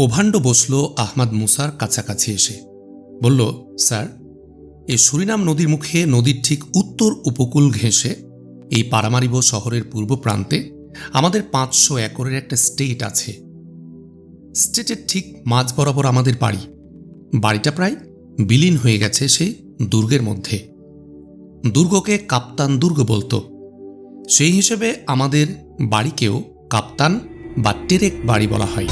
ওভান্ড বসল আহমাদ মুসার কাছাকাছি এসে। বলল, স্যার, এই সুরিনাম নদীর মুখে নদীর ঠিক উত্তর উপকূল ঘেঁষে এই পারামারিব শহরের পূর্ব প্রান্তে আমাদের পাঁচশো একরের একটা স্টেট আছে। স্টেটের ঠিক মাঝ বরাবর আমাদের বাড়ি। বাড়িটা প্রায় বিলীন হয়ে গেছে সেই দুর্গের মধ্যে। দুর্গকে কাপ্তান দুর্গ বলতো। সেই হিসেবে আমাদের বাড়িকেও কাপ্তান বা টেরেক বাড়ি বলা হয়।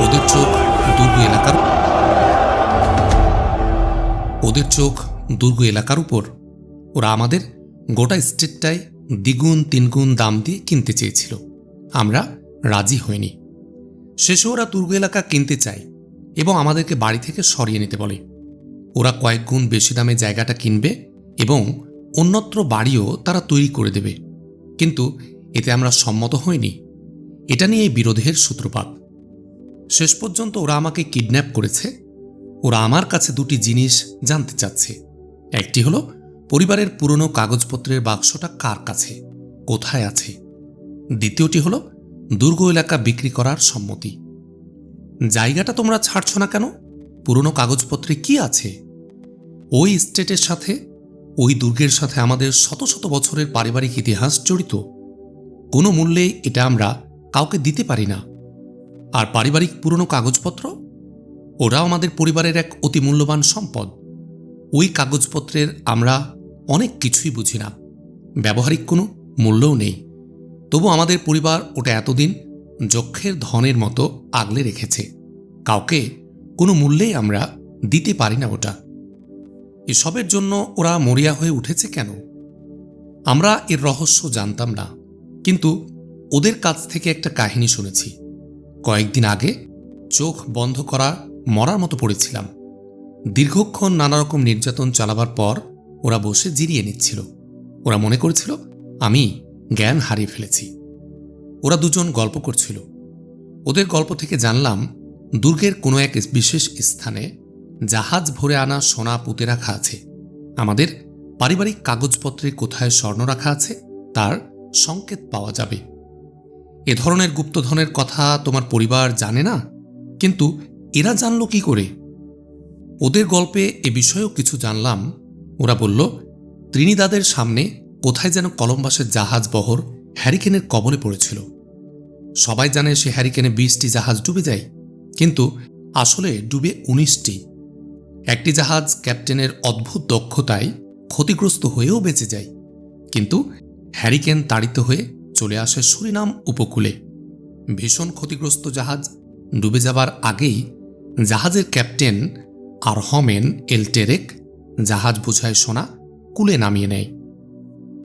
ওদের চোখ দুর্গ এলাকার ওদের চোখ দুর্গ এলাকার উপর। ওরা আমাদের গোটা স্টেটটায় দ্বিগুণ, তিনগুণ দাম দিয়ে কিনতে চেয়েছিল। আমরা রাজি হইনি। শেষে ওরা দুর্গ এলাকা কিনতে চায় এবং আমাদেরকে বাড়ি থেকে সরিয়ে নিতে বলে। ওরা কয়েক গুণ বেশি দামে জায়গাটা কিনবে এবং অন্যত্র বাড়িও তারা তৈরি করে দেবে। কিন্তু এতে আমরা সম্মত হইনি। এটা নিয়ে বিরোধের সূত্রপাত। শেষ পর্যন্ত ওরা আমাকে কিডন্যাপ করেছে। ওরা আমার কাছে দুটি জিনিস জানতে চাচ্ছে। একটি হলো, পরিবারের পুরনো কাগজপত্রের বাক্সটা কার কাছে? কোথায় আছে? দ্বিতীয়টি হলো, দুর্গ এলাকা বিক্রি করার সম্মতি। জায়গাটা তোমরা ছাড়ছ না কেন? পুরনো কাগজপত্রে কি আছে? ওই স্টেটের সাথে, ওই দুর্গের সাথে আমাদের শত শত বছরের পারিবারিক ইতিহাস জড়িত। কোনো মূল্যে এটা আমরা কাউকে দিতে পারি না। আর পারিবারিক পুরনো কাগজপত্র? ওরাও আমাদের পরিবারের এক অতি মূল্যবান সম্পদ। ওই কাগজপত্রের আমরা অনেক কিছুই বুঝি না। ব্যবহারিক কোনো মূল্যও নেই। তবু আমাদের পরিবার ওটা এতদিন যক্ষের ধনের মতো আগলে রেখেছে। কাউকে কোনো মূল্যেই আমরা দিতে পারি না ওটা। এসবের জন্য ওরা মরিয়া হয়ে উঠেছে কেন? আমরা এর রহস্য জানতাম না। কিন্তু ওদের কাছ থেকে একটা কাহিনী শুনেছি। কয়েকদিন আগে চোখ বন্ধ করা, মরার মতো পড়েছিলাম। দীর্ঘক্ষণ নানা রকম নির্যাতন চালাবার পর ওরা বসে জিরিয়ে নিচ্ছিল। ওরা মনে করেছিল, আমি জ্ঞান হারিয়ে ফেলেছি। ওরা দুজন গল্প করছিল। ওদের গল্প থেকে জানলাম, দুর্গের কোনো এক বিশেষ স্থানে জাহাজ ভরে আনা সোনা পুঁতে রাখা আছে। আমাদের পারিবারিক কাগজপত্রে কোথায় স্বর্ণ রাখা আছে, তার সংকেত পাওয়া যাবে। এ ধরনের গুপ্তধনের কথা তোমার পরিবার জানে না? কিন্তু এরা জানল কি করে? ওদের গল্পে এ বিষয়েও কিছু জানলাম। ওরা বলল, ত্রিনিদাদের সামনে কোথায় যেন কলম্বাসের জাহাজ বহর হ্যারিকেনের কবলে পড়েছিল। সবাই জানে সে হ্যারিকেনে বিশটি জাহাজ ডুবে যায়, কিন্তু আসলে ডুবে উনিশটি। একটি জাহাজ ক্যাপ্টেনের অদ্ভুত দক্ষতায় ক্ষতিগ্রস্ত হয়েও বেঁচে যায়, কিন্তু হ্যারিকেন তাড়িত হয়ে চলে আসে সুরিনাম উপকূলে। ভীষণ ক্ষতিগ্রস্ত জাহাজ ডুবে যাবার আগেই জাহাজের ক্যাপ্টেন আরহমেন এলটেরেক জাহাজ বোঝায় সোনা কুলে নামিয়ে নেয়।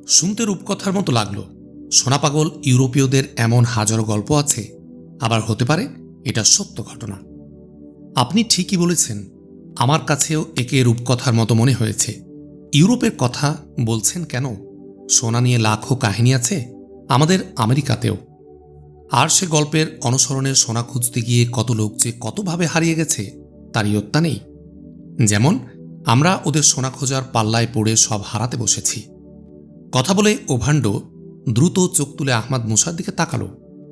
শুনতে রূপকথার মতো লাগল। সোনা পাগল ইউরোপীয়দের এমন হাজারো গল্প আছে, আবার হতে পারে এটা সত্য ঘটনা। আপনি ঠিকই বলেছেন, আমার কাছেও একে রূপকথার মতো মনে হয়েছে। ইউরোপের কথা বলছেন কেন? সোনা নিয়ে লাখো কাহিনী আছে আমাদের আমেরিকাতেও। আর সে গল্পের অনুসরণের সোনা খুঁজতে গিয়ে কত লোক যে কতভাবে হারিয়ে গেছে তার ইয়ত্তা নেই। যেমন, আমরা ওদের সোনা খোঁজার পাল্লায় পড়ে সব হারাতে বসেছি। কথা বলে ওভান্ড দ্রুত চোখ তুলে আহমাদ মুসার দিকে তাকালো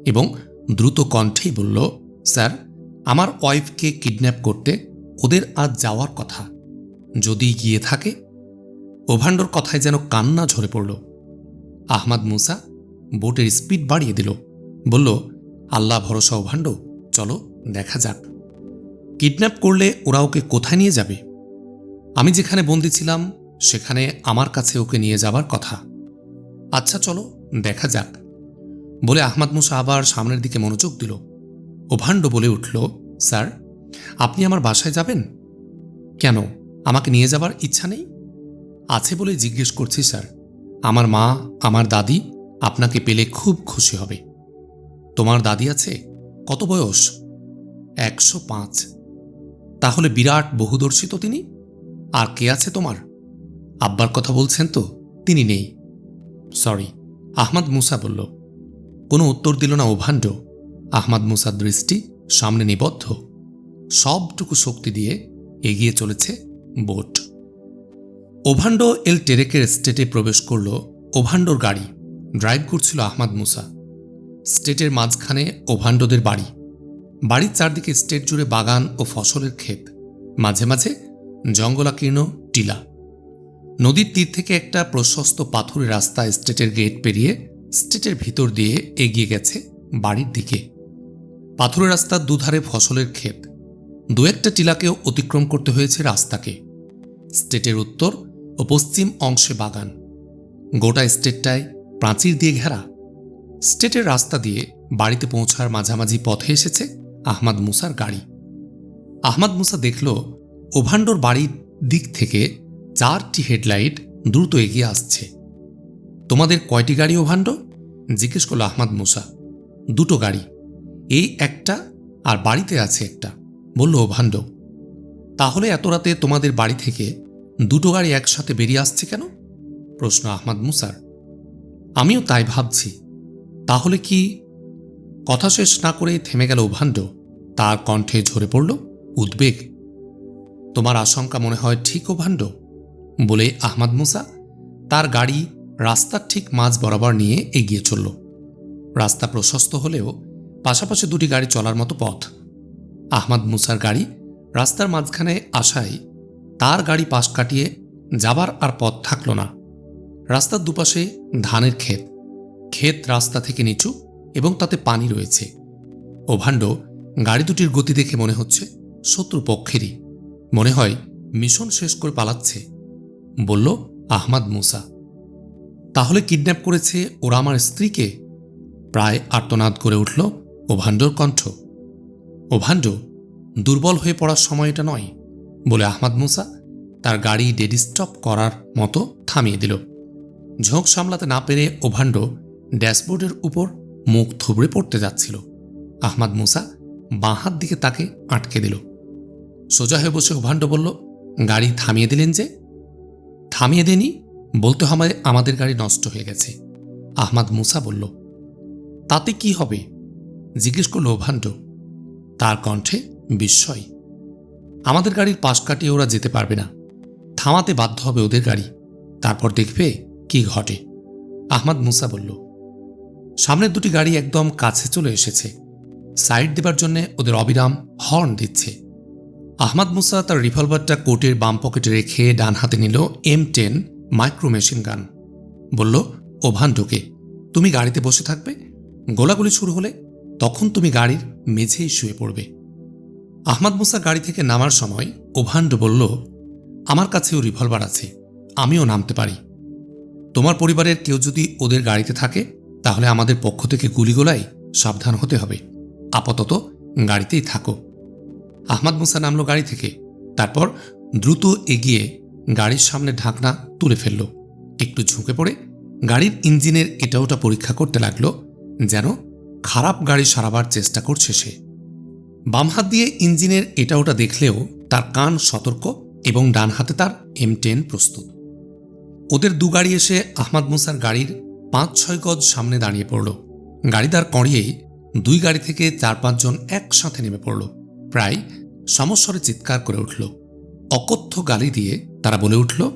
এবং দ্রুত কণ্ঠেই বলল, স্যার, আমার ওয়াইফকে কিডন্যাপ করতে ওদের আজ যাওয়ার কথা। যদি গিয়ে থাকে? ওভান্ডর কথায় যেন কান্না ঝরে পড়ল। আহমাদ মুসা বোটের স্পিড বাড়িয়ে দিল। বলল, আল্লাহ ভরসা ওভান্ড চলো, দেখা যাক। কিডন্যাপ করলে ওরা ওকে কোথায় নিয়ে যাবে? আমি যেখানে বন্দি ছিলাম, সেখানে আমার কাছে ওকে নিয়ে যাবার কথা। আচ্ছা চলো, দেখা যাক। বলে আহমাদ মুসা আবার সামনের দিকে মনোযোগ দিল। ওভান্ড বলে উঠল, স্যার, আপনি আমার বাসায় যাবেন? কেন? আমাকে নিয়ে যাবার ইচ্ছা নেই? আছে বলে জিজ্ঞেস করছি, স্যার। আমার মা, আমার দাদি আপনাকে পেলে খুব খুশি হবে। তোমার দাদি আছে? কত বয়স? একশো পাঁচ। তাহলে বিরাট বহুদর্শী তো তিনি? আর কে আছে তোমার? আব্বার কথা বলছেন তো, তিনি নেই। সরি, আহমাদ মুসা বলল। কোনো উত্তর দিল না ওভান্ড আহমাদ মুসার দৃষ্টি সামনে নিবদ্ধ। সবটুকু শক্তি দিয়ে এগিয়ে চলেছে বোট। ওভান্ড এল টেরেকের স্টেটে প্রবেশ করল ওভান্ডোর গাড়ি। ড্রাইভ করছিল আহমাদ মুসা। স্টেটের মাঝখানে ওভান্ডোদের বাড়ি। বাড়ির চারদিকে স্টেট জুড়ে বাগান ও ফসলের ক্ষেত। মাঝে মাঝে জঙ্গলাকীর্ণ টিলা। নদীর তীর থেকে একটা প্রশস্ত পাথুরে রাস্তা স্টেটের গেট পেরিয়ে স্টেটের ভিতর দিয়ে এগিয়ে গেছে বাড়ির দিকে। পাথুরে রাস্তার দুধারে ফসলের ক্ষেত। দু একটা টিলাকেও অতিক্রম করতে হয়েছে রাস্তাকে। স্টেটের উত্তর ও পশ্চিম অংশে বাগান। গোটা স্টেটটায় প্রাচীর দিয়ে ঘেরা। স্টেটের রাস্তা দিয়ে বাড়িতে পৌঁছার মাঝামাঝি পথে এসেছে আহমাদ মুসার গাড়ি। আহমাদ মুসা দেখল ওভান্ডোর বাড়ির দিক থেকে চারটি হেডলাইট দ্রুত এগিয়ে আসছে। তোমাদের কয়টি গাড়ি ওভান্ড? জিজ্ঞেস করল আহমাদ মুসা। দুটো গাড়ি। এই একটা আর বাড়িতে আছে একটা, বলল ওভান্ড। তাহলে এত রাতে তোমাদের বাড়ি থেকে দুটো গাড়ি একসাথে বেরিয়ে আসছে কেন? প্রশ্ন আহমাদ মুসার। আমিও তাই ভাবছি। তাহলে কি কথা শেষ না করে থেমে গেল ওভান্ড তার কণ্ঠে ঝরে পড়ল উদ্বেগ। তোমার আশঙ্কা মনে হয় ঠিক ওভান্ড বলে আহমাদ মুসা তার গাড়ি রাস্তার ঠিক মাঝ বরাবর নিয়ে এগিয়ে চলল। রাস্তা প্রশস্ত হলেও পাশাপাশি দুটি গাড়ি চলার মতো পথ। আহমাদ মুসার গাড়ি রাস্তার মাঝখানে আসায় তার গাড়ি পাশ কাটিয়ে যাবার আর পথ থাকল না। রাস্তার দুপাশে ধানের ক্ষেত। ক্ষেত রাস্তা থেকে নিচু এবং তাতে পানি রয়েছে। ওভান্ড গাড়ি দুটির গতি দেখে মনে হচ্ছে শত্রু পক্ষেরই। মনে হয় মিশন শেষ করে পালাচ্ছে, বলল আহমাদ মুসা। তাহলে কিডন্যাপ করেছে ওরা আমার স্ত্রীকে? প্রায় আর্তনাদ করে উঠল ওভান্ডর কণ্ঠ। ওভান্ড দুর্বল হয়ে পড়ার সময় এটা নয়, বলে আহমাদ মুসা তার গাড়ি ডেডি স্টপ করার মতো থামিয়ে দিল। ঝোঁক সামলাতে না পেরে ওভান্ড ড্যাশবোর্ডের উপর মুখ থুবড়ে পড়তে যাচ্ছিল। আহমাদ মুসা বাঁ হাত দিকে তাকে আটকে দিল। সোজা হয়ে বসে ওভান্ড বলল, গাড়ি থামিয়ে দিলেন যে? থামিয়ে দেনি বলতে হবে আমাদের গাড়ি নষ্ট হয়ে গেছে। আহমাদ মুসা বলল, তাতে কি হবে? জিজ্ঞেস করল ওভান্ড তার কণ্ঠে বিস্ময়। আমাদের গাড়ির পাশ কাটিয়ে ওরা যেতে পারবে না। থামাতে বাধ্য হবে ওদের গাড়ি। তারপর দেখবে কি ঘটে? আহমাদ মুসা বলল, সামনের দুটি গাড়ি একদম কাছে চলে এসেছে। সাইড দেবার জন্য ওদের অবিরাম হর্ন দিচ্ছে। আহমাদ মুসা তার রিভলভারটা কোটের বাম পকেটে রেখে ডান হাতে নিল M ten micro machine gun. বলল ওভান্ডোকে তুমি গাড়িতে বসে থাকবে? গোলাগুলি শুরু হলে তখন তুমি গাড়ির মেঝেই শুয়ে পড়বে। আহমাদ মুসা গাড়ি থেকে নামার সময় ওভান্ড বলল, আমার কাছেও রিভলভার আছে, আমিও নামতে পারি। তোমার পরিবারের কেউ যদি ওদের গাড়িতে থাকে, তাহলে আমাদের পক্ষ থেকে গুলিগোলায় সাবধান হতে হবে। আপাতত গাড়িতেই থাকো। আহমাদ মুসা নামলো গাড়ি থেকে। তারপর দ্রুত এগিয়ে গাড়ির সামনে ঢাকনা তুলে ফেলল। একটু ঝুঁকে পড়ে গাড়ির ইঞ্জিনের এটা ওটা পরীক্ষা করতে লাগল, যেন খারাপ গাড়ি সারাবার চেষ্টা করছে সে। বাম হাত দিয়ে ইঞ্জিনের এটা ওটা দেখলেও তার কান সতর্ক এবং ডান হাতে তার এম টেন প্রস্তুত। ওদের দু গাড়ি এসে আহমাদ মুসার গাড়ির পাঁচ, ছয় গজ সামনে দাঁড়িয়ে পড়ল। গাড়ি দাঁড় করিয়েই দুই গাড়ি থেকে চার পাঁচজন একসাথে নেমে পড়ল। প্রায় সমস্বরে চিৎকার করে উঠল। অকথ্য গালি দিয়ে তারা বলে উঠল,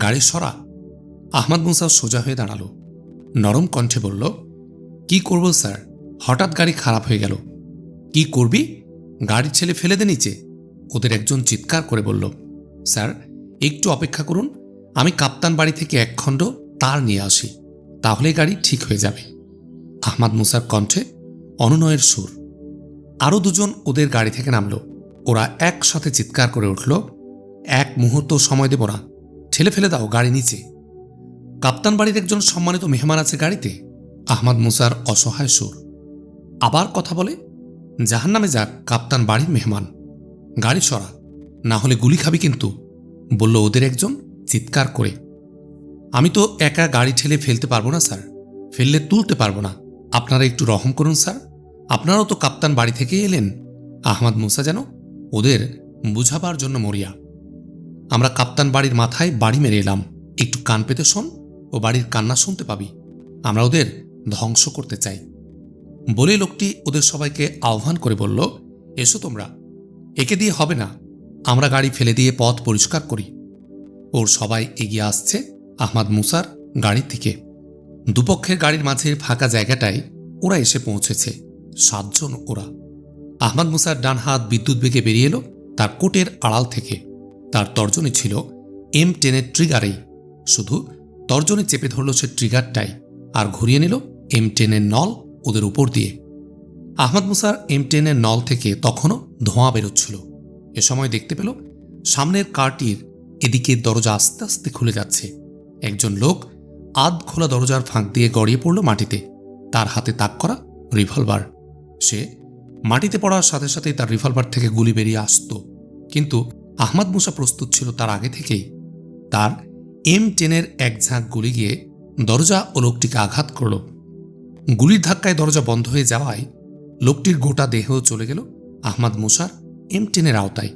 গাড়ি সরা। আহমাদ মুসা সোজা হয়ে দাঁড়াল। নরম কণ্ঠে বলল, কি করব স্যার? হঠাৎ গাড়ি খারাপ হয়ে গেল। কি করবি? গাড়ির ছেলে ফেলে দে নিচে। ওদের একজন চিৎকার করে বলল, স্যার, একটু অপেক্ষা করুন। আমি কাপ্তান বাড়ি থেকে এক খণ্ড তার নিয়ে আসি, তাহলে গাড়ি ঠিক হয়ে যাবে। আহমাদ মুসার কণ্ঠে অনুনয়ের সুর। আরও দুজন ওদের গাড়ি থেকে নামল। ওরা একসাথে চিৎকার করে উঠল, এক মুহূর্ত সময় দেব না, ঠেলে ফেলে দাও গাড়ি নিচে। কাপ্তান বাড়ির একজন সম্মানিত মেহমান আছে গাড়িতে, আহমাদ মুসার অসহায় সুর। আবার কথা বলে জাহান নামে যাক, কাপ্তান বাড়ির মেহমান, গাড়ি সরা, না হলে গুলি খাবি কিন্তু, বলল ওদের একজন চিৎকার করে। আমি তো একা গাড়ি ঠেলে ফেলতে পারব না, স্যার। ফেললে তুলতে পারব না। আপনারা একটু রহম করুন, স্যার। আপনারাও তো কাপ্তান বাড়ি থেকে এলেন। আহমাদ মুসা যেন ওদের বুঝাবার জন্য মরিয়া। আমরা কাপ্তান বাড়ির মাথায় বাড়ি মেরে এলাম। একটু কান পেতে শোন ও বাড়ির কান্না শুনতে পাবি। আমরা ওদের ধ্বংস করতে চাই। বলে লোকটি ওদের সবাইকে আহ্বান করে বলল, এসো তোমরা। একে দিয়ে হবে না। আমরা গাড়ি ফেলে দিয়ে পথ পরিষ্কার করি। ওর সবাই এগিয়ে আসছে আহমাদ মুসার গাড়ির দিকে। দুপক্ষের গাড়ির মাঝের ফাঁকা জায়গাটায় ওরা এসে পৌঁছেছে, সাতজন ওরা। আহমদ মুসার ডান হাত বিদ্যুৎ বেগে বেরিয়ে এলো তার কোটের আড়াল থেকে। তার তর্জনী ছিল এম টেনের ট্রিগারেই। শুধু তর্জনী চেপে ধরল সে ট্রিগারটাই আর ঘুরিয়ে নিল এম টেনের নল ওদের উপর দিয়ে। আহমদ মুসার এম টেনের নল থেকে তখনও ধোঁয়া বেরোচ্ছিল। এ সময় দেখতে পেল সামনের কারটির এদিকে দরজা আস্তে আস্তে খুলে যাচ্ছে। একজন লোক আধ খোলা দরজার ফাঁক দিয়ে গড়িয়ে পড়ল মাটিতে। তার হাতে তাক করা রিভলভার। সে মাটিতে পড়ার সাথে সাথেই তার রিভলভার থেকে গুলি বেরিয়ে আসত। কিন্তু আহমদ মুসা প্রস্তুত ছিল তার আগে থেকেই। তার এম টেনের এক ঝাঁক গুলি গিয়ে দরজা ও লোকটিকে আঘাত করল। গুলির ধাক্কায় দরজা বন্ধ হয়ে যাওয়ায় লোকটির গোটা দেহেও চলে গেল আহমদ মুসার এম টেনের আওতায়।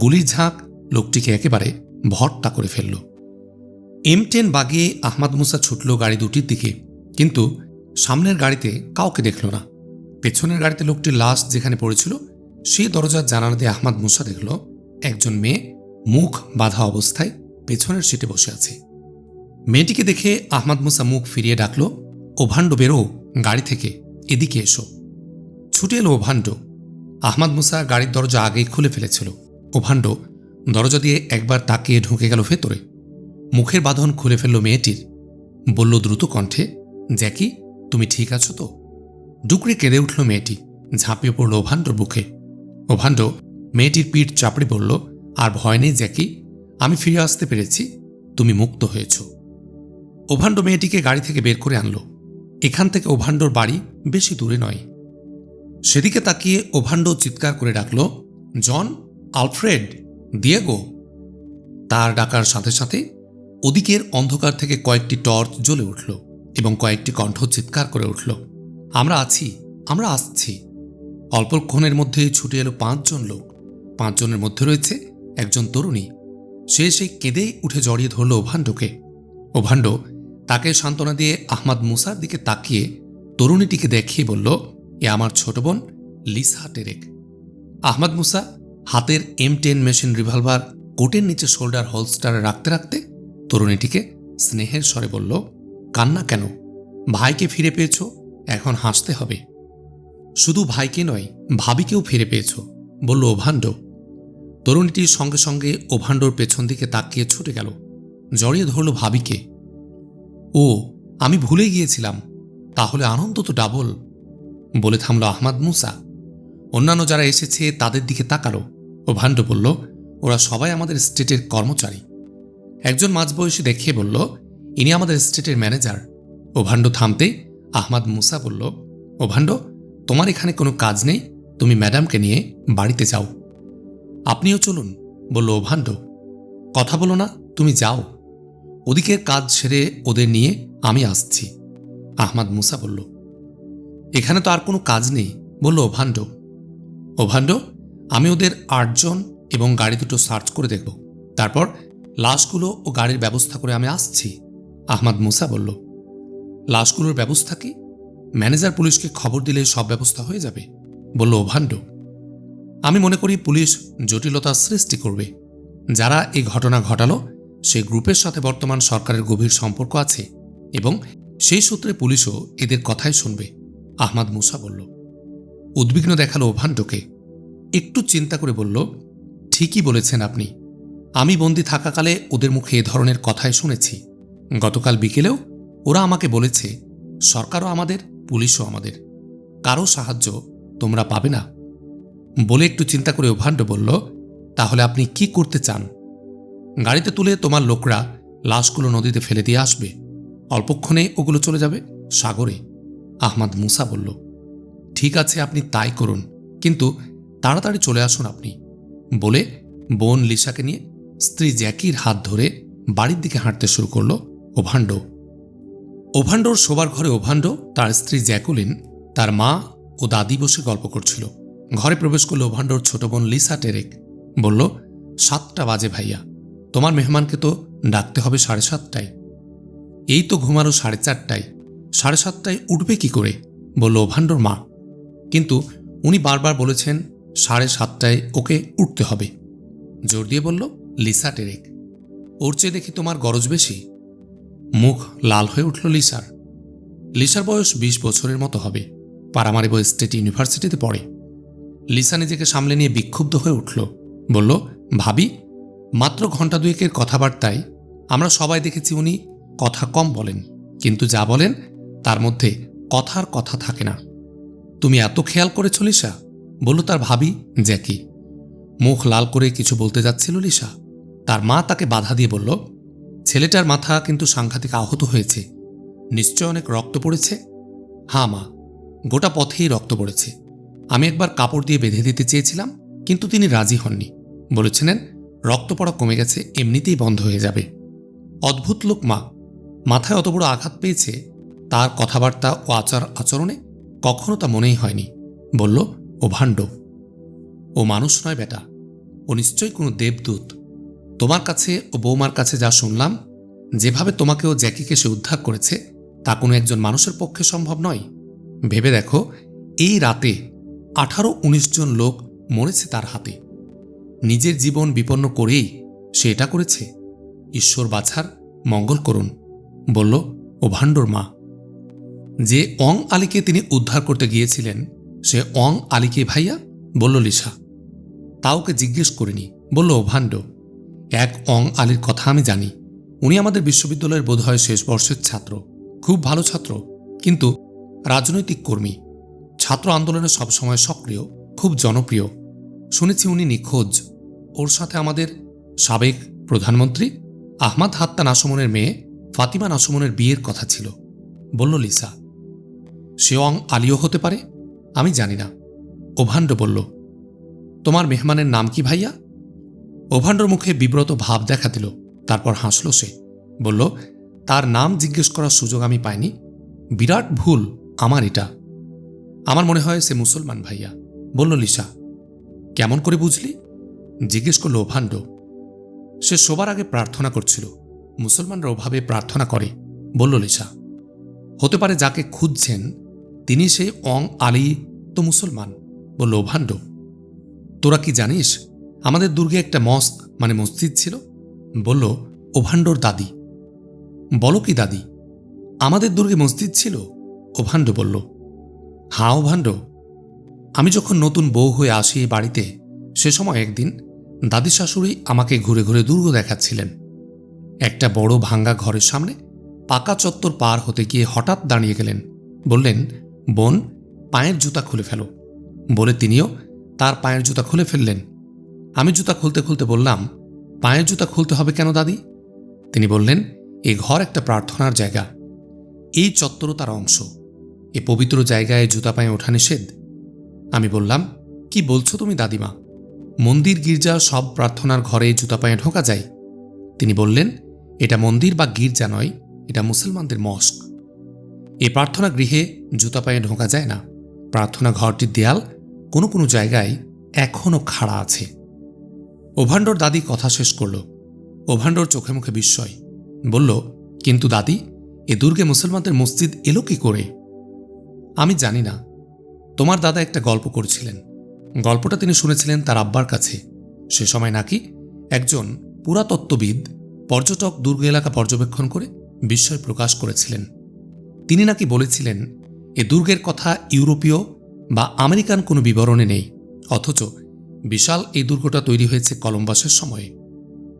গুলির ঝাঁক লোকটিকে একেবারে ভর্তা করে ফেলল। এম টেন বাগিয়ে আহমদ মুসা ছুটল গাড়ি দুটির দিকে, কিন্তু সামনের গাড়িতে কাউকে দেখল না। পেছনের গাড়িতে লোকটির লাশ যেখানে পড়েছিল সেই দরজার জানালা দিয়ে আহমদ মুসা দেখল, একজন মেয়ে মুখ বাঁধা অবস্থায় পেছনের সিটে বসে আছে। মেয়েটিকে দেখে আহমদ মুসা মুখ ফিরিয়ে ডাকল, ওভান্ড, বেরো, গাড়ি থেকে এদিকে এসো। ছুটে এলো ওভান্ড। আহমদ মুসা গাড়ির দরজা আগেই খুলে ফেলেছিল। ওভান্ড দরজা দিয়ে একবার তাকিয়ে ঢুকে গেল ভেতরে। মুখের বাঁধন খুলে ফেলল মেয়েটির। বলল দ্রুত কণ্ঠে, জ্যাকি, তুমি ঠিক আছো তো? ডুকরে কেঁদে উঠল মেয়েটি, ঝাঁপিয়ে পড়ল ওভান্ডর বুকে। ওভান্ড মেয়েটির পিঠ চাপড়ে বলল, আর ভয় নেই জ্যাকি, আমি ফিরে আসতে পেরেছি, তুমি মুক্ত হয়েছ। ওভান্ড মেয়েটিকে গাড়ি থেকে বের করে আনলো। এখান থেকে ওভান্ডোর বাড়ি বেশি দূরে নয়। সেদিকে তাকিয়ে ওভান্ড চিৎকার করে ডাকল, জন, আলফ্রেড! দিয়েগো তার ডাকার সাথে সাথে ওদিকের অন্ধকার থেকে কয়েকটি টর্চ জ্বলে উঠল এবং কয়েকটি কণ্ঠ চিৎকার করে উঠল। আমরা আছি, আমরা আসছি। অল্পক্ষণের মধ্যেই ছুটে এলো পাঁচজন লোক। পাঁচজনের মধ্যে রয়েছে একজন তরুণী। সে সেই কেঁদেই উঠে জড়িয়ে ধরল ওভান্ডকে। ওভান্ড তাকে সান্ত্বনা দিয়ে আহমাদ মুসার দিকে তাকিয়ে তরুণীটিকে দেখিয়ে বলল, এ আমার ছোট বোন লিসা টেরেক। আহমদ মুসা হাতের এম টেন মেশিন রিভলভার কোটের নিচে শোল্ডার হোলস্টারে রাখতে রাখতে তরুণীটিকে স্নেহের স্বরে বলল, কান্না কেন? ভাইকে ফিরে পেয়েছ? এখন হাসতে হবে। শুধু ভাইকে নয়, ভাবিকেও ফিরে পেয়েছ, বলল ওভান্ড। তরুণীটির সঙ্গে সঙ্গে ওভান্ডোর পেছন দিকে তাকিয়ে ছুটে গেল, জড়িয়ে ধরল ভাবিকে। ও, আমি ভুলে গিয়েছিলাম, তাহলে আনন্দ তো ডাবল বলে থামল আহমাদ মুসা। অন্যান্য যারা এসেছে তাদের দিকে তাকালো। ও ভাণ্ড বলল, ওরা সবাই আমাদের স্টেটের কর্মচারী। একজন মাঝবয়সী দেখিয়ে বলল, ইনি আমাদের স্টেটের ম্যানেজার। ও ভাণ্ড থামতে আহমাদ মুসা বলল, ও ভাণ্ড, তোমার এখানে কোনো কাজ নেই? তুমি ম্যাডামকে নিয়ে বাড়িতে যাও। আপনিও চলুন, বলল ওভান্ড কথা বলো না, তুমি যাও। ওদিকের কাজ সেরে ওদের নিয়ে আমি আসছি। আহমাদ মুসা বলল। এখানে তো আর কোনো কাজ নেই, বলল ওভান্ড ওভান্ড আমি ওদের আটজন এবং গাড়ি দুটো সার্চ করে দেখব। তারপর লাশগুলো ও গাড়ির ব্যবস্থা করে আমি আসছি। আহমাদ মুসা বলল, লাশগুলোর ব্যবস্থা কি? ম্যানেজার পুলিশকে খবর দিলে সব ব্যবস্থা হয়ে যাবে? বলল ওভান্ড আমি মনে করি পুলিশ জটিলতার সৃষ্টি করবে। যারা এই ঘটনা ঘটালো সেই গ্রুপের সাথে বর্তমান সরকারের গভীর সম্পর্ক আছে এবং সেই সূত্রে পুলিশও এদের কথাই শুনবে। আহমাদ মুসা বলল, উদ্বিগ্ন দেখাল ওভান্ডকে একটু চিন্তা করে বলল, ঠিকই বলেছেন আপনি। আমি বন্দি থাকাকালে ওদের মুখে এ ধরনের কথাই শুনেছি। গতকাল বিকেলেও ওরা আমাকে বলেছে, সরকারও আমাদের, পুলিশও আমাদের। কারও সাহায্য তোমরা পাবে না। বলে একটু চিন্তা করে ওভান্ড বলল, তাহলে আপনি কি করতে চান? গাড়িতে তুলে তোমার লোকরা লাশগুলো নদীতে ফেলে দিয়ে আসবে। অল্পক্ষণে ওগুলো চলে যাবে সাগরে। আহমাদ মুসা বলল, ঠিক আছে, আপনি তাই করুন। কিন্তু তাড়াতাড়ি চলে আসুন আপনি। বলে বোন লিসাকে নিয়ে স্ত্রী জ্যাকির হাত ধরে বাড়ির দিকে হাঁটতে শুরু করল ওভান্ড। ওভান্ডোর শোবার ঘরে ওভান্ড তার স্ত্রী জ্যাকুলিন, তার মা ও দাদি বসে গল্প করছিল। ঘরে প্রবেশ করল ওভান্ডোর ছোট বোন লিসা টেরেক বলল, সাতটা বাজে ভাইয়া। তোমার মেহমানকে তো ডাকতে হবে সাড়ে সাতটায়। এই তো ঘুমানো সাড়ে চারটায়। সাড়ে সাতটায় উঠবে কি করে? বলল ওভান্ডোর মা। কিন্তু উনি বারবার বলেছেন সাড়ে সাতটায় ওকে উঠতে হবে। জোর দিয়ে বলল, লিসা টেরেক, ওর চেয়ে দেখি তোমার গরজ বেশি? মুখ লাল হয়ে উঠল লিসার। লিসার বয়স বিশ বছরের মতো হবে। পারামারিব স্টেট ইউনিভার্সিটিতে পড়ে। লিসা নিজেকে সামলে নিয়ে বিক্ষুব্ধ হয়ে উঠল। বলল, ভাবি, মাত্র ঘণ্টা দুয়েকের কথাবার্তায় আমরা সবাই দেখেছি উনি কথা কম বলেন, কিন্তু যা বলেন তার মধ্যে কথার কথা থাকে না। তুমি এত খেয়াল করেছ লিসা? বলল, তার ভাবি? জ্যাকি মুখ লাল করে কিছু বলতে যাচ্ছিল লিসা। তার মা তাকে বাধা দিয়ে বলল, ছেলেটার মাথা কিন্তু সাংঘাতিক আহত হয়েছে। নিশ্চয় অনেক রক্ত পড়েছে? হ্যাঁ মা, গোটা পথেই রক্ত পড়েছে। আমি একবার কাপড় দিয়ে বেঁধে দিতে চেয়েছিলাম, কিন্তু তিনি রাজি হননি। বলেছিলেন, রক্ত পড়া কমে গেছে, এমনিতেই বন্ধ হয়ে যাবে। অদ্ভুত লোক মা। মাথায় অত বড় আঘাত পেয়েছে, তার কথাবার্তা ও আচার আচরণে কখনো তা মনেই হয়নি। বলল ও ভাণ্ড ও মানুষ নয় বেটা। ও নিশ্চয়ই কোনো দেবদূত। তোমার কাছে ও বৌমার কাছে যা শুনলাম, যেভাবে তোমাকে ও জ্যাকিকে সে উদ্ধার করেছে, তা কোনো একজন মানুষের পক্ষে সম্ভব নয়। ভেবে দেখো, এই রাতে আঠারো উনিশ জন লোক মরেছে তার হাতে। নিজের জীবন বিপন্ন করেই সে এটা করেছে। ঈশ্বর বাছার মঙ্গল করুন, বলল, ও ভাণ্ডর মা। যে অং আলীকে তিনি উদ্ধার করতে গিয়েছিলেন সে অং আলীকে ভাইয়া বলল, লিসা তাওকে জিজ্ঞেস করিনি। বলল ভাণ্ড। এক অং আলীর কথা আমি জানি। উনি আমাদের বিশ্ববিদ্যালয়ের বোধহয় শেষ বর্ষের ছাত্র। খুব ভালো ছাত্র, কিন্তু রাজনৈতিক কর্মী। ছাত্র আন্দোলনে সবসময় সক্রিয়, খুব জনপ্রিয়। শুনেছি উনি নিখোঁজ। ওর সাথে আমাদের সাবেক প্রধানমন্ত্রী আহমাদ হাত্তা নাসমনের মেয়ে ফাতিমা নাসমনের বিয়ের কথা ছিল। বলল, লিসা সেওয়াং আলিও হতে পারে? আমি জানি না। ওভাণ্ড বলল, তোমার মেহমানের নাম কি ভাইয়া? ওভাণ্ডর মুখে বিব্রত ভাব দেখা দিল, তারপর হাসল সে, বলল, তার নাম জিজ্ঞেস করার সুযোগ আমি পাইনি। বিরাট ভুল আমার এটা। আমার মনে হয় সে মুসলমান ভাইয়া। বলল লিসা, কেমন করে বুঝলি? জিজ্ঞেস করল ওভাণ্ড সে সবার আগে প্রার্থনা করছিল, মুসলমানরা ওভাবে প্রার্থনা করে, বলল লিসা, হতে পারে যাকে খুঁজছেন, তিনি সেই অং আলী তো মুসলমান বলল ওভাণ্ড তোরা কি জানিস, আমাদের দুর্গে একটা মস্ক মানে মসজিদ ছিল? বলল, ওভাণ্ডর দাদি। বলো কি দাদি? আমাদের দুর্গে মসজিদ ছিল? ওভাণ্ড বলল হাঁ ওভাণ্ড। আমি যখন নতুন বউ হয়ে আসি এই বাড়িতে, সে সময় একদিন দাদি শাশুড়ি আমাকে ঘুরে ঘুরে দুর্গ দেখাচ্ছিলেন। একটা বড় ভাঙ্গা ঘরের সামনে পাকা চত্বর পার হতে গিয়ে হঠাৎ দাঁড়িয়ে গেলেন। বললেন, বোন পায়ের জুতা খুলে ফেলো বলে তিনিও তার পায়ের জুতা খুলে ফেললেন। আমি জুতা খুলতে খুলতে বললাম, পায়ের জুতা খুলতে হবে কেন দাদি? তিনি বললেন, এ ঘর একটা প্রার্থনার জায়গা। এই চত্বরও তার অংশ। এ পবিত্র জায়গায় জুতা পায়ে ওঠা নিষেধ। আমি বললাম, কি বলছো তুমি দাদিমা? মন্দির, গির্জা সব প্রার্থনার ঘরে জুতা পায়ে ঢোকা যায়। তিনি বললেন, এটা মন্দির বা গির্জা নয়, এটা মুসলমানদের মস্ক। এ প্রার্থনা গৃহে জুতা পায়ে ঢোকা যায় না। প্রার্থনা ঘরটির দেয়াল কোনো কোনো জায়গায় এখনও খাড়া আছে। ওভান্ডর দাদি কথা শেষ করল। ওভান্ডর চোখে মুখে বিস্ময়। বলল, কিন্তু দাদি, এ দুর্গে মুসলমানদের মসজিদ এলো কি করে? আমি জানি না। তোমার দাদা একটা গল্প করেছিলেন। গল্পটা তিনি শুনেছিলেন তার আব্বার কাছে। সে সময় নাকি একজন পুরাতত্ত্ববিদ পর্যটক দুর্গ এলাকা পর্যবেক্ষণ করে বিস্ময় প্রকাশ করেছিলেন। তিনি নাকি বলেছিলেন এ দুর্গের কথা ইউরোপীয় বা আমেরিকান কোনো বিবরণে নেই। অথচ বিশাল এই দুর্গটা তৈরি হয়েছে কলম্বাসের সময়ে।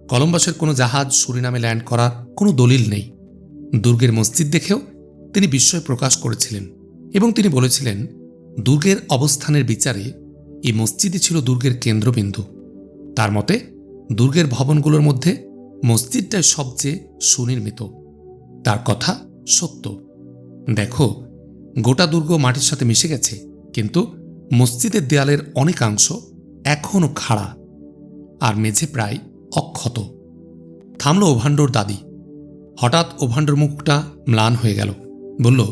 কলম্বাসের কোনো জাহাজ সুরিনামে ল্যান্ড করার কোনো দলিল নেই। দুর্গের মসজিদ দেখেও তিনি বিস্ময় প্রকাশ করেছিলেন এবং তিনি বলেছিলেন, দুর্গের অবস্থানের বিচারে এই মসজিদই ছিল দুর্গের কেন্দ্রবিন্দু। তার মতে, দুর্গের ভবনগুলোর মধ্যে মসজিদটাই সবচেয়ে সুনির্মিত। তার কথা সত্য। দেখো গোটা দুর্গ মাটির সাথে মিশে গেছে, কিন্তু মসজিদের দেয়ালের অনেকাংশ এখনও খাড়া আর মেঝে প্রায় অক্ষত। থামল ওভান্ডর দাদি। হঠাৎ ওভান্ডর মুখটা ম্লান হয়ে গেল। বলল,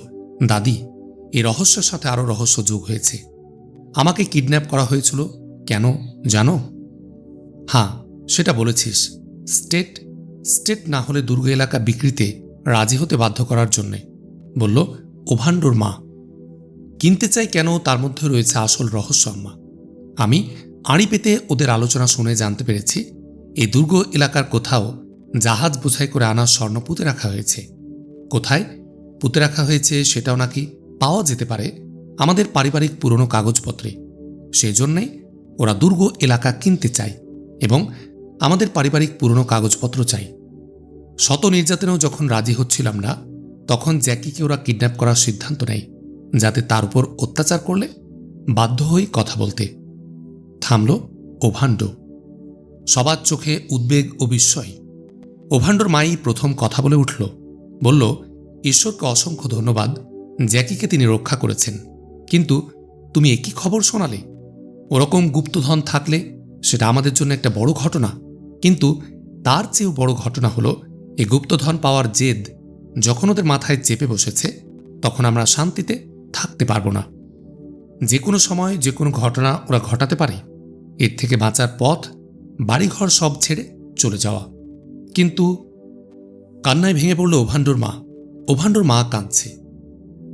দাদি, এ রহস্যের সাথে আরও রহস্য যোগ হয়েছে। আমাকে কিডন্যাপ করা হয়েছিল কেন জানো? হ্যাঁ সেটা বলেছিস। স্টেট স্টেট না হলে দুর্গ এলাকা বিক্রিতে রাজি হতে বাধ্য করার জন্যে। বলল ওভান্ডোর মা। কিনতে চাই কেন তার মধ্যে রয়েছে আসল রহস্য, আম্মা। আমি আড়ি পেতে ওদের আলোচনা শুনে জানতে পেরেছি, এই দুর্গ এলাকার কোথাও জাহাজ বোঝাই করে আনা স্বর্ণ পুঁতে রাখা হয়েছে। কোথায় পুঁতে রাখা হয়েছে সেটাও নাকি পাওয়া যেতে পারে আমাদের পারিবারিক পুরনো কাগজপত্রে। সেই সেজন্যই ওরা দুর্গ এলাকা কিনতে চায় এবং আমাদের পারিবারিক পুরনো কাগজপত্র চাই শত নির্যাতনেও যখন রাজি হচ্ছিলাম না তখন জ্যাকিকে ওরা কিডন্যাপ করার সিদ্ধান্ত নেয়, যাতে তার উপর অত্যাচার করলে বাধ্য হই কথা বলতে। থামল ওভান্ড। সবার চোখে উদ্বেগ ও বিস্ময়। ওভান্ডর মাই প্রথম কথা বলে উঠল, বলল, ঈশ্বরকে অসংখ্য ধন্যবাদ, জ্যাকিকে তিনি রক্ষা করেছেন। কিন্তু তুমি একই খবর শোনালে? ওরকম গুপ্তধন থাকলে সেটা আমাদের জন্য একটা বড় ঘটনা। কিন্তু তার চেয়েও বড় ঘটনা হলো এই গুপ্তধন পাওয়ার জেদ যখন ওদের মাথায় চেপে বসেছে, তখন আমরা শান্তিতে থাকতে পারব না। যে কোনো সময়, যে কোনো ঘটনা ওরা ঘটাতে পারে। এর থেকে বাঁচার পথ, বাড়িঘর সব ছেড়ে চলে যাওয়া। কিন্তু কান্নায় ভেঙে পড়ল ওভান্ডুর মা। ওভান্ডুর মা কাঁদছে।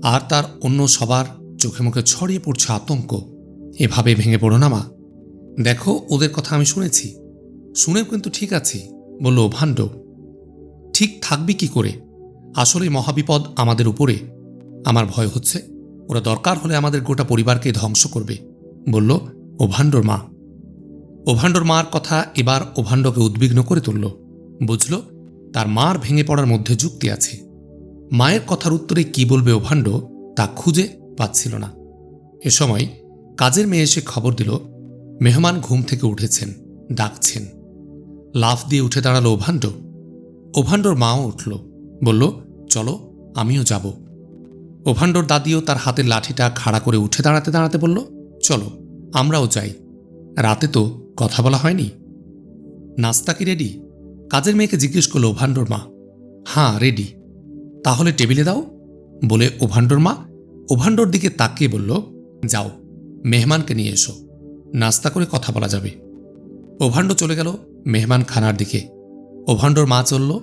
আর তার অন্য সবার চোখে মুখে ছড়িয়ে পড়ছে আতঙ্ক। এভাবে ভেঙে পড়ো না মা। দেখো, ওদের কথা আমি শুনেছি। শুনেও কিন্তু ঠিক আছে, বলল ওভান্ড। ঠিক থাকবি কি করে? আসলে মহাবিপদ আমাদের উপরে। আমার ভয় হচ্ছে, ওরা দরকার হলে আমাদের গোটা পরিবারকে ধ্বংস করবে, বলল ওভান্ডর মা। ওভান্ডর মার কথা এবার ওভান্ডকে উদ্বিগ্ন করে তুলল। বুঝল, তার মার ভেঙে পড়ার মধ্যে যুক্তি আছে। মায়ের কথার উত্তরে কি বলবে ওভান্ড তা খুঁজে পাচ্ছিল না। এ সময় কাজের মেয়ে এসে খবর দিল, মেহমান ঘুম থেকে উঠেছেন, ডাকছেন। লাফ দিয়ে উঠে দাঁড়াল ওভান্ড। ওভান্ডর মাও উঠল, বলল চলো, আমিও যাব। ওভান্ডর দাদিও তার হাতের লাঠিটা খাড়া করে উঠে দাঁড়াতে দাঁড়াতে বলল, চলো, আমরাও যাই। রাতে তো কথা বলা হয়নি। নাস্তা কি রেডি কাজের মেয়েকে জিজ্ঞেস করল ওভান্ডর মা। হ্যাঁ রেডি তাহলে টেবিলে দাও। বলে ওভান্ডর মা ওভান্ডর দিকে তাকিয়ে বলল, যাও, মেহমানকে নিয়ে এসো। নাস্তা করে কথা বলা যাবে। ওভান্ড চলে গেল মেহমান খানার দিকে। ওভান্ডর মা চলল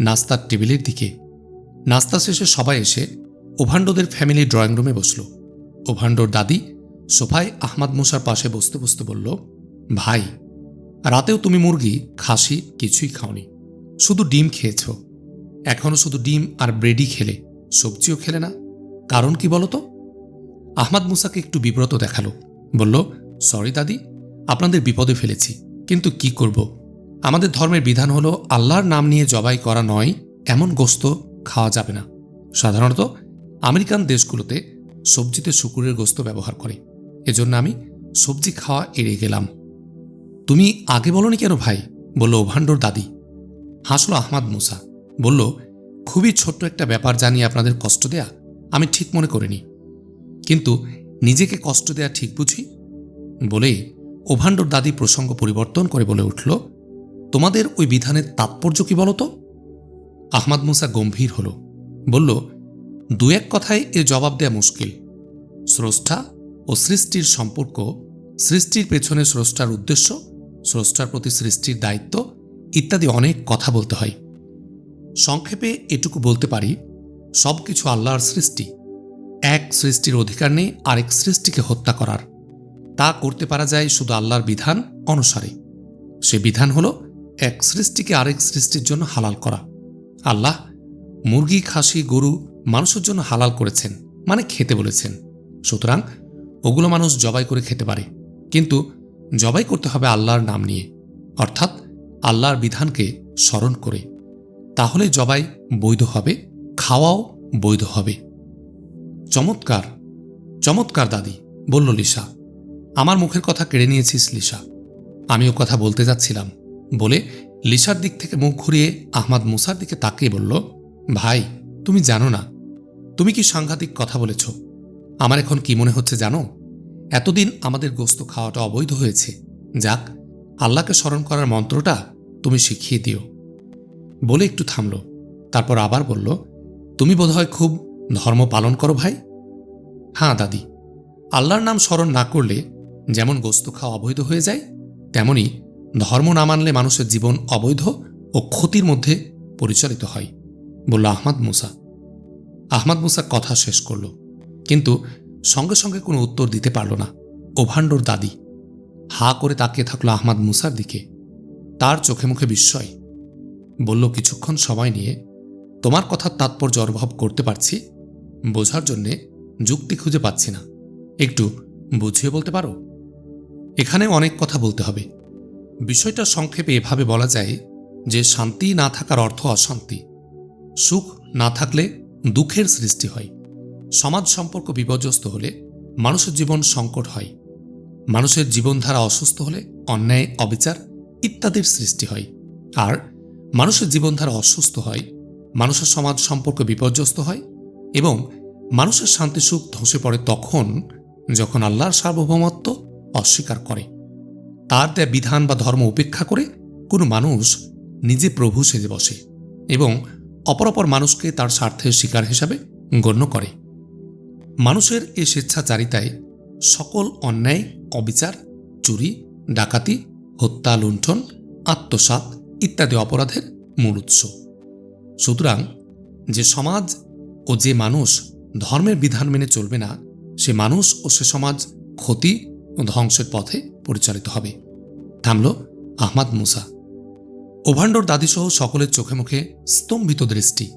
নাস্তার টেবিলের দিকে। নাস্তা শেষে সবাই এসে ওভান্ডোদের ফ্যামিলি ড্রয়িং রুমে বসল। ওভান্ডোর দাদি সোফায় আহমাদ মুসার পাশে বসতে বসতে বলল, ভাই, রাতেও তুমি মুরগি, খাসি কিছুই খাওনি। শুধু ডিম খেয়েছ। এখনও শুধু ডিম আর ব্রেডই খেলে, সবজিও খেলে না। কারণ কি বলো তো আহমাদ মুসাকে একটু বিব্রত দেখাল। বলল, সরি দাদি, আপনাদের বিপদে ফেলেছি, কিন্তু কি করব? আমাদের ধর্মের বিধান হলো আল্লাহর নাম নিয়ে জবাই করা নয়, এমন গোস্ত খাওয়া যাবে না। সাধারণত আমেরিকান দেশগুলোতে সবজিতে শুকুরের গোস্ত ব্যবহার করে। এজন্য আমি সবজি খাওয়া এড়িয়ে গেলাম। তুমি আগে বলনি কেন ভাই? বলল ওভান্ডর দাদি। হাসলো আহমাদ মুসা। বলল, খুবই ছোট্ট একটা ব্যাপার জানিয়ে আপনাদের কষ্ট দেয়া আমি ঠিক মনে করিনি। কিন্তু নিজেকে কষ্ট দেয়া ঠিক বুঝি? বলে ওভান্ডর দাদি প্রসঙ্গ পরিবর্তন করে বলে উঠল, তোমাদের ওই বিধানের তাৎপর্য কি বলতো আহমাদ মুসা গম্ভীর হল। বলল, দু এক কথায় এর জবাব দেয়া মুশকিল। স্রষ্টা ও সৃষ্টির সম্পর্ক, সৃষ্টির পেছনে স্রষ্টার উদ্দেশ্য, স্রষ্টার প্রতি সৃষ্টির দায়িত্ব, ইত্যাদি অনেক কথা বলতে হয়। সংক্ষেপে এটুকু বলতে পারি সব কিছু আল্লাহর সৃষ্টি। এক সৃষ্টির অধিকার নেই, আরেক সৃষ্টিকে হত্যা করার। তা করতে পারা যায় শুধু আল্লাহর বিধান অনুসারে। সে বিধান হল, এক সৃষ্টিকে আরেক সৃষ্টির জন্য হালাল করা। আল্লাহ মুরগি, খাসি, গরু মানুষের জন্য হালাল করেছেন মানে খেতে বলেছেন। সুতরাং ওগুলো মানুষ জবাই করে খেতে পারে। কিন্তু জবাই করতে হবে আল্লাহর নাম নিয়ে, অর্থাৎ আল্লাহর বিধানকে স্মরণ করে। তাহলে জবাই বৈধ হবে, খাওয়াও বৈধ হবে। চমৎকার চমৎকার দাদি, বলল লিসা। আমার মুখের কথা কেড়ে নিয়েছিস লিসা। আমিও কথা বলতে যাচ্ছিলাম, বলে লিসার দিক থেকে মুখ ঘুরিয়ে আহমাদ মুসার দিকে তাকিয়ে বলল, ভাই, তুমি জানো না। তুমি কি সাংঘাতিক কথা বলেছ? আমার এখন কি মনে হচ্ছে জানো? এতদিন আমাদের গোস্ত খাওয়াটা অবৈধ হয়েছে। যাক, আল্লাহকে স্মরণ করার মন্ত্রটা তুমি শিখিয়ে দিও। বলে একটু থামল। তারপর আবার বলল, তুমি বোধহয় খুব ধর্ম পালন করো ভাই? হ্যাঁ দাদি। আল্লাহর নাম স্মরণ না করলে যেমন গোস্ত খাওয়া অবৈধ হয়ে যায় তেমনি ধর্ম না মানলে মানুষের জীবন অবৈধ ও ক্ষতির মধ্যে পরিচালিত হয়, বলল আহমাদ মুসা। আহমাদ মুসা কথা শেষ করল, কিন্তু সঙ্গে সঙ্গে কোনো উত্তর দিতে পারল না। ওভান্ডোর দাদি হা করে তাকিয়ে থাকল আহমাদ মুসার দিকে। তার চোখে মুখে বিস্ময়, বলল, কিছুক্ষণ সময় নিয়ে তোমার কথার তাৎপর্য অনুভব করতে পারছি, বোঝার জন্যে যুক্তি খুঁজে পাচ্ছি না। একটু বুঝিয়ে বলতে পারো? এখানে অনেক কথা বলতে হবে। বিষয়টা সংক্ষেপে এভাবে বলা যায় যে শান্তি না থাকার অর্থ অশান্তি। সুখ না থাকলে দুঃখের সৃষ্টি হয়। সমাজ সম্পর্ক বিপর্যস্ত হলে মানুষের জীবন সংকট হয়। মানুষের জীবনধারা অসুস্থ হলে অন্যায়, অবিচার ইত্যাদির সৃষ্টি হয়। আর মানুষের জীবনধারা অসুস্থ হয়, মানুষের সমাজ সম্পর্ক বিপর্যস্ত হয় এবং মানুষের শান্তি সুখ ধসে পড়ে তখন যখন আল্লাহর সার্বভৌমত্ব অস্বীকার করে। তার দেয়া বিধান বা ধর্ম উপেক্ষা করে কোনো মানুষ নিজে প্রভু সেজে বসে এবং অপর অপর মানুষকে তার স্বার্থের শিকার হিসাবে গণ্য করে। মানুষের এ স্বেচ্ছাচারিতায় সকল অন্যায়, অবিচার, চুরি, ডাকাতি, হত্যা, লুণ্ঠন, আত্মসাৎ ইত্যাদি অপরাধের মূল উৎস। সুতরাং যে সমাজ ও যে মানুষ ধর্মের বিধান মেনে চলবে না, সে মানুষ ও সে সমাজ ক্ষতি ও ধ্বংসের পথে পরিচালিত হবে। থামল আহমাদ মুসা। ওভান্ডর দাদিসহ সকলের চোখে মুখে স্তম্ভিত দৃষ্টি।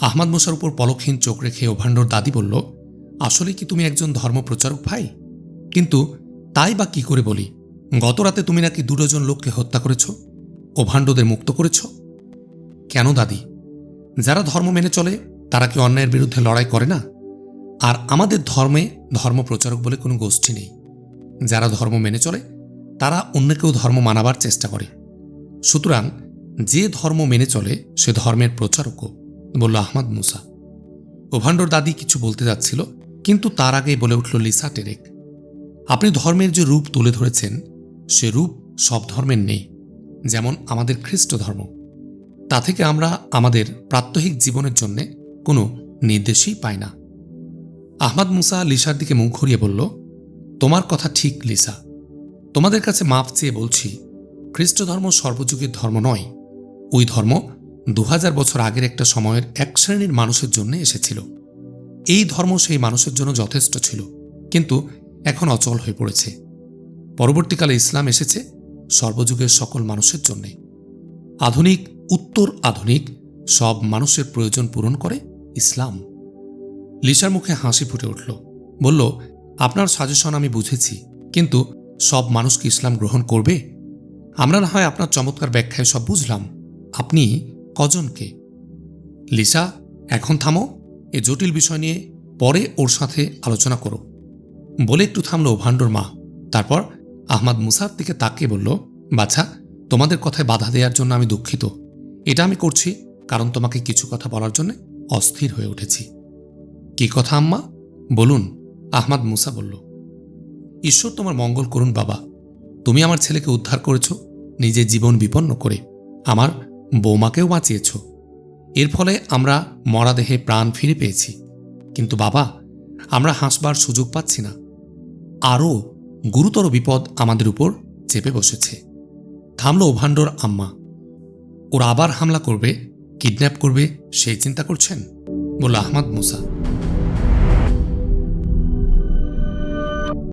আহমাদ মুসার উপর পলকহীন চোখ রেখে ওভান্ডর দাদি বলল, আসলে কি তুমি একজন ধর্মপ্রচারক ভাই? কিন্তু তাই বা কি করে বলি? গত রাতে তুমি নাকি দুজন লোককে হত্যা করেছ? ওভান্ডদের মুক্ত করেছ? কেন দাদি? যারা ধর্ম মেনে চলে, তারা কি অন্যায়ের বিরুদ্ধে লড়াই করে না? আর আমাদের ধর্মে ধর্মপ্রচারক বলে কোনো গোষ্ঠী নেই। যারা ধর্ম মেনে চলে, তারা অন্যকেও ধর্ম মানাবার চেষ্টা করে। সুতরাং যে ধর্ম মেনে চলে, সে ধর্মের প্রচারকও, বলল আহমদ মুসা। ওভান্ডর দাদি কিছু বলতে যাচ্ছিল, কিন্তু তার আগে বলে উঠল লিসা টেরেক, আপনি ধর্মের যে রূপ তুলে ধরেছেন, সে রূপ সব ধর্মের নেই, যেমন আমাদের খ্রিস্ট ধর্ম। তা থেকে আমরা আমাদের প্রাত্যহিক জীবনের জন্যে কোনো নির্দেশই পাই না। আহমাদ মুসা লিসার দিকে মুখ ঘুরিয়ে বলল তোমার কথা ঠিক, লিসা। তোমাদের কাছে মাপ চেয়ে বলছি, খ্রিস্ট ধর্ম সর্বযুগের ধর্ম নয়। ওই ধর্ম দু হাজার বছর আগের একটা সময়ের এক শ্রেণির মানুষের জন্য এসেছিল। এই ধর্ম সেই মানুষের জন্য যথেষ্ট ছিল, কিন্তু এখন অচল হয়ে পড়েছে। পরবর্তীকালে ইসলাম এসেছে সর্বযুগের সকল মানুষের জন্যে। আধুনিক, উত্তর আধুনিক, সব মানুষের প্রয়োজন পূরণ করে ইসলাম। লিসার মুখে হাসি ফুটে উঠল, বলল আপনার সাজেশন আমি বুঝেছি, কিন্তু সব মানুষ কি ইসলাম গ্রহণ করবে? আমরা না হয় আপনার চমৎকার ব্যাখ্যায় সব বুঝলাম। আপনি কজনকে? লিসা, এখন থামো, এ জটিল বিষয় নিয়ে পরে ওর সাথে আলোচনা করো। বলে একটু থামলো ভান্ডর মা। তারপর আহমাদ মুসার দিকে তাকিয়ে বলল, বাছা, তোমাদের কথায় বাধা দেওয়ার জন্য আমি দুঃখিত। এটা আমি করছি কারণ তোমাকে কিছু কথা বলার জন্য অস্থির হয়ে উঠেছি। কি কথা আম্মা? বলুন। আহমাদ মুসা বলল, ঈশ্বর তোমার মঙ্গল করুন বাবা। তুমি আমার ছেলেকে উদ্ধার করেছ নিজের জীবন বিপন্ন করে। আমার বৌমাকেও বাঁচিয়েছ। এর ফলে আমরা মরাদেহে প্রাণ ফিরে পেয়েছি। কিন্তু বাবা, আমরা হাসবার সুযোগ পাচ্ছি না। আরও গুরুতর বিপদ আমাদের উপর চেপে বসেছে। থামল ওভান্ডোর আম্মা। ওরা আবার হামলা করবে, কিডন্যাপ করবে, সেই চিন্তা করছেন? বলল আহমদ মুসা।